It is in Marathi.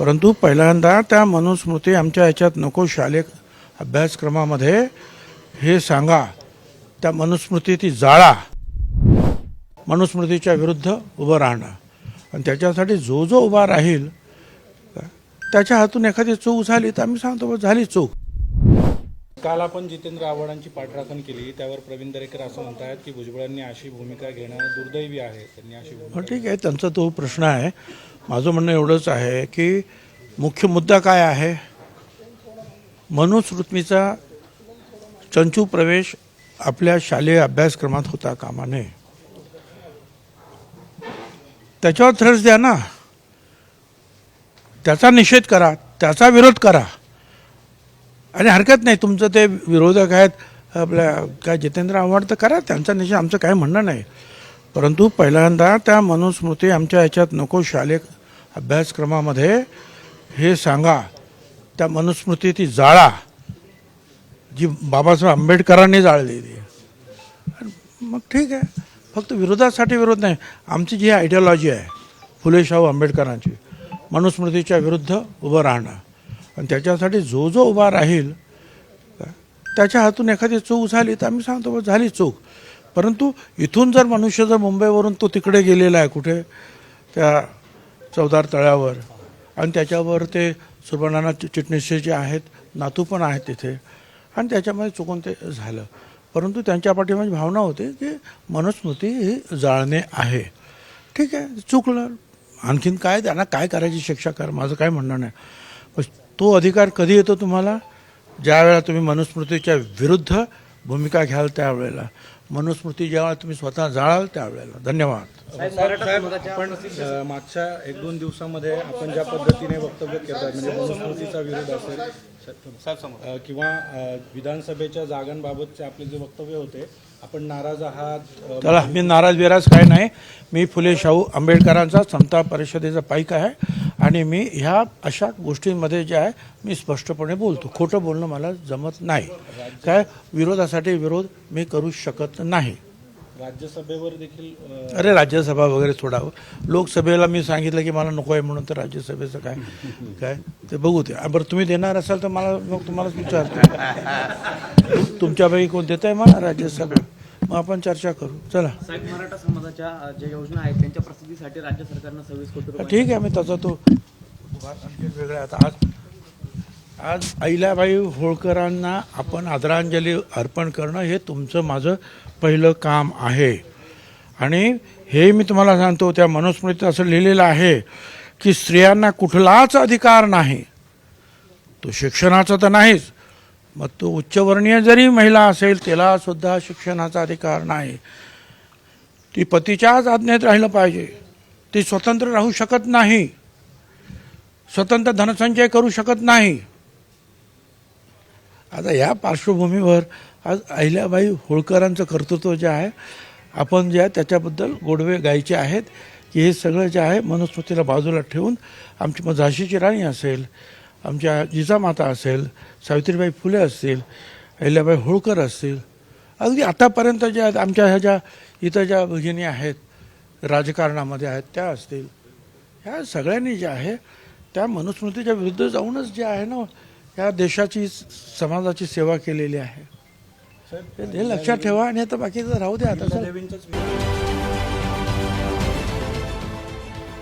परंतु पहिल्यांदा त्या मनुस्मृती आमच्या ह्याच्यात नको शालेय अभ्यासक्रमामध्ये हे सांगा. त्या मनुस्मृती ती जाळा. मनुस्मृतीच्या विरुद्ध उभं राहणं. आणि त्याच्यासाठी जो जो उभा राहील त्याच्या हातून एखादी चूक झाली तर आम्ही सांगतो झाली चूक. काल आपण जितेंद्र आव्हाडांची पाठराखण केली. त्यावर प्रवीण दरेकर असं म्हणतात की भुजबळांनी अशी भूमिका घेणं दुर्दैवी आहे. त्यांनी अशी भूमिका ठीक आहे त्यांचा तो प्रश्न आहे. माझं म्हणणं एवढंच आहे की मुख्य मुद्दा काय आहे? मनुस्मृतीचा चंचू प्रवेश आपल्या शालेय अभ्यासक्रमात होता कामा नये त्याच्यावर थ्रस द्या ना. त्याचा निषेध करा त्याचा विरोध करा. आणि हरकत नाही तुमचं ते विरोधक आहेत आपल्या काय जितेंद्र आव्हाड तर करा त्यांचा निषेध आमचं काय म्हणणं नाही. परंतु पहिल्यांदा त्या मनुस्मृती आमच्या ह्याच्यात नको शालेय अभ्यासक्रमामध्ये हे सांगा. त्या मनुस्मृती ती जाळा जी बाबासाहेब आंबेडकरांनी जाळलेली आहे. मग ठीक आहे फक्त विरोधासाठी विरोध नाही आमची जी आयडियॉलॉजी आहे फुले शाहू आंबेडकरांची मनुस्मृतीच्या विरुद्ध उभं राहणं. आणि त्याच्यासाठी जो जो उभा राहील त्याच्या हातून एखादी चूक झाली तर आम्ही सांगतो "बा, झाली चूक. परंतु इथून जर मनुष्य जर मुंबईवरून तो तिकडे गेलेला आहे कुठे त्या चौदार तळ्यावर आणि त्याच्यावर ते सुवर्णनाथ चिटणीसचे जे आहेत नातू पण आहेत तिथे आणि त्याच्यामध्ये चुकून ते झालं. परंतु त्यांच्या पाठीमागे भावना होती की मनुस्मृती ही जाळणे आहे. ठीक आहे चुकलं. आणखीन काय त्यांना काय करायची शिक्षा कर माझं काय म्हणणं नाही. तो अधिकार कधी येतो तुम्हाला? ज्या वेळेला तुम्ही मनुस्मृतीच्या विरुद्ध भूमिका घ्याल त्यावेळेला. मनुस्मृती ज्यावेळेला तुम्ही स्वतः जाळाल त्यावेळेला. धन्यवाद. आपण मागच्या एक दोन दिवसामध्ये आपण ज्या पद्धतीने वक्तव्य करतात म्हणजे मनुस्मृतीचा विरोध असेल किंवा विधानसभेच्या जागांबाबतचे आपले जे वक्तव्य होते आपण नाराज आहात चला मी नाराज बिराज काय नाही. मी फुले शाहू आंबेडकरांचा समता परिषदेचा पाईक आहे. आणि मी ह्या अशा गोष्टींमध्ये जे आहे मी स्पष्टपणे बोलतो. खोटं बोलणं मला जमत नाही. काय? विरोधासाठी विरोध मी करू शकत नाही. राज्यसभेवर देखील अरे राज्यसभा वगैरे सोडावं लोकसभेला मी सांगितलं की मला नको आहे म्हणून तर राज्यसभेचं काय? काय? ते बघू ते. बरं तुम्ही देणार असाल तर मला मग तुम्हालाच विचारतो. तुमच्यापैकी कोण देत आहे मला? राज्यसभा. मग आपण चर्चा करू. चला. साहेब मराठा समाजाच्या ज्या योजना आहेत त्यांच्या प्रसिद्धीसाठी राज्य सरकारनं सव्वीस कोटी रुपये ठीक आहे मी तसा तो वेगळा. आता आज आज अहिल्याबाई होळकरांना आपण आदरांजली अर्पण करणं हे तुमचं माझं पहिलं काम आहे. आणि हे मी तुम्हाला सांगतो त्या मनुस्मृतीत असं लिहिलेलं आहे की स्त्रियांना कुठलाच अधिकार नाही. तो शिक्षणाचा तर नाहीच मग तो उच्चवर्णीय जरी महिला असेल त्याला सुद्धा शिक्षणाचा अधिकार नाही ती पतीच्याच आज्ञेत राहिलं पाहिजे ती स्वतंत्र राहू शकत नाही स्वतंत्र धनसंचय करू शकत नाही आता या पार्श्वभूमीवर आज अहिल्याबाई होळकरांचं कर्तृत्व जे आहे आपण जे आहे त्याच्याबद्दल गोडवे गायचे आहेत की हे सगळं जे आहे मनुस्मृतीला बाजूला ठेवून आमची मग झाशीची राणी असेल आमच्या जिजामाता असेल सावित्रीबाई फुले असतील अहिल्याबाई होळकर असतील. अगदी आतापर्यंत ज्या आमच्या ह्या ज्या इथं ज्या भगिनी आहेत राजकारणामध्ये आहेत त्या असतील. ह्या सगळ्यांनी जे आहे त्या मनुस्मृतीच्या विरुद्ध जाऊनच जे आहे ना ह्या देशाची समाजाची सेवा केलेली आहे. हे लक्षात ठेवा आणि आता बाकीचं राहू द्या आता